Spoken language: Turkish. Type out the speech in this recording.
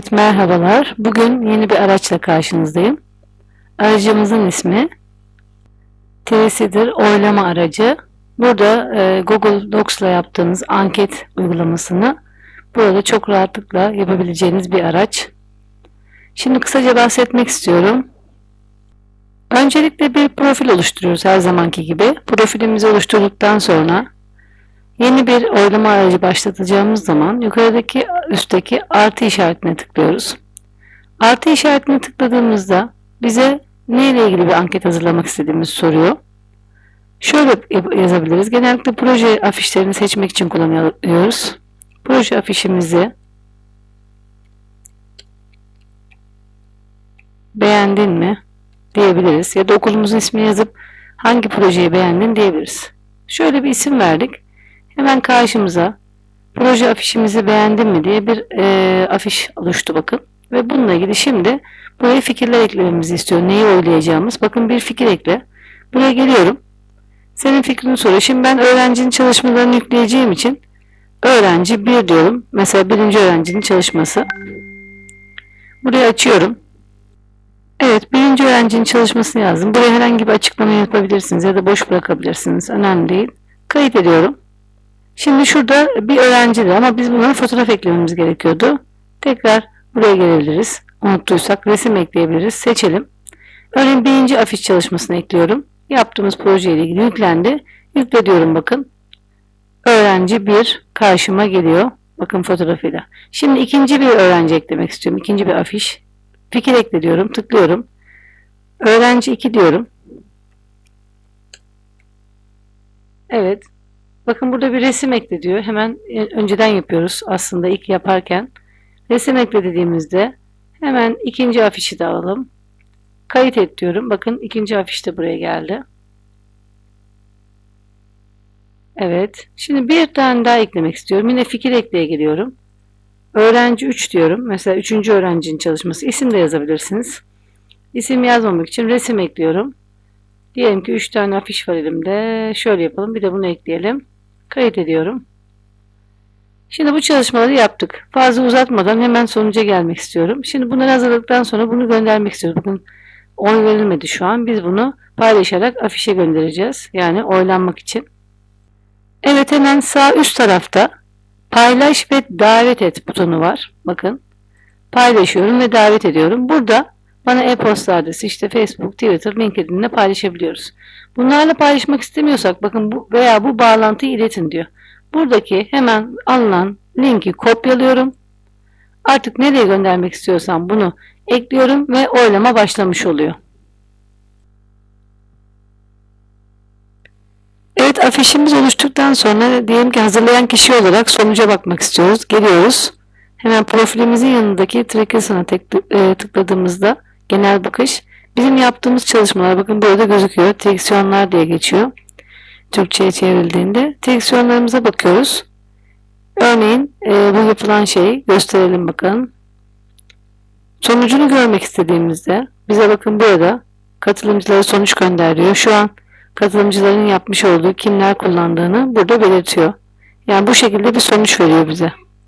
Evet merhabalar. Bugün yeni bir araçla karşınızdayım. Aracımızın ismi Tracy'dir oylama aracı. Burada e, Google Docs'la yaptığınız anket uygulamasını burada çok rahatlıkla yapabileceğiniz bir araç. Şimdi kısaca bahsetmek istiyorum. Öncelikle bir profil oluşturuyoruz her zamanki gibi. Profilimizi oluşturduktan sonra Yeni bir oylama aracı başlatacağımız zaman yukarıdaki üstteki artı işaretine tıklıyoruz. Artı işaretine tıkladığımızda bize ne ile ilgili bir anket hazırlamak istediğimizi soruyor. Şöyle yazabiliriz. Genellikle proje afişlerini seçmek için kullanıyoruz. Proje afişimizi beğendin mi diyebiliriz. Ya da okulumuzun ismini yazıp hangi projeyi beğendin diyebiliriz. Şöyle bir isim verdik. Hemen karşımıza proje afişimizi beğendin mi diye bir e, afiş oluştu bakın. Ve bununla ilgili şimdi buraya fikirler eklememizi istiyor. Neyi oylayacağımız. Bakın bir fikir ekle. Buraya geliyorum. Senin fikrini soruyor. Şimdi ben öğrencinin çalışmalarını yükleyeceğim için öğrenci 1 diyorum. Mesela birinci öğrencinin çalışması. Burayı açıyorum. Evet birinci öğrencinin çalışmasını yazdım. Buraya herhangi bir açıklama yapabilirsiniz ya da boş bırakabilirsiniz. Önemli değil. Kayıt ediyorum. Şimdi şurada bir öğrencidir ama biz bunlara fotoğraf eklememiz gerekiyordu. Tekrar buraya gelebiliriz. Unuttuysak resim ekleyebiliriz. Seçelim. Örneğin birinci afiş çalışmasını ekliyorum. Yaptığımız proje ile ilgili yüklendi. Yükle diyorum bakın. Öğrenci bir karşıma geliyor. Bakın fotoğrafıyla. Şimdi ikinci bir öğrenci eklemek istiyorum. İkinci bir afiş. Fikir ekle diyorum. Tıklıyorum. Öğrenci 2 diyorum. Evet. Bakın burada bir resim ekle diyor. Hemen e, önceden yapıyoruz aslında ilk yaparken. Resim ekle dediğimizde hemen ikinci afişi de alalım. Kayıt et diyorum. Bakın ikinci afiş de buraya geldi. Evet. Şimdi bir tane daha eklemek istiyorum. Yine fikir ekleye geliyorum. Öğrenci 3 diyorum. Mesela 3. öğrencinin çalışması. İsim de yazabilirsiniz. İsim yazmamak için resim ekliyorum. Diyelim ki 3 tane afiş var elimde. Şöyle yapalım. Bir de bunu ekleyelim. Kayıt ediyorum. Şimdi bu çalışmaları yaptık. Fazla uzatmadan hemen sonuca gelmek istiyorum. Şimdi bunları hazırladıktan sonra bunu göndermek istiyoruz. Bakın oy verilmedi şu an. Biz bunu paylaşarak afişe göndereceğiz. Yani oylanmak için. Evet hemen sağ üst tarafta paylaş ve davet et butonu var. Bakın paylaşıyorum ve davet ediyorum. Burada bana e-posta adresi işte Facebook, Twitter, LinkedIn'le paylaşabiliyoruz. Bunlarla paylaşmak istemiyorsak bakın bu veya bu bağlantıyı iletin diyor. Buradaki hemen alınan linki kopyalıyorum. Artık nereye göndermek istiyorsam bunu ekliyorum ve oylama başlamış oluyor. Evet afişimiz oluştuktan sonra diyelim ki hazırlayan kişi olarak sonuca bakmak istiyoruz. Geliyoruz. Hemen profilimizin yanındaki Trackas'ına e, tıkladığımızda genel bakış bizim yaptığımız çalışmalar bakın burada gözüküyor. Direksiyonlar diye geçiyor. Türkçe'ye çevrildiğinde direksiyonlarımıza bakıyoruz. Örneğin e, bu yapılan şeyi gösterelim bakın. Sonucunu görmek istediğimizde bize bakın burada katılımcılara sonuç gönderiyor. Şu an katılımcıların yapmış olduğu kimler kullandığını burada belirtiyor. Yani bu şekilde bir sonuç veriyor bize.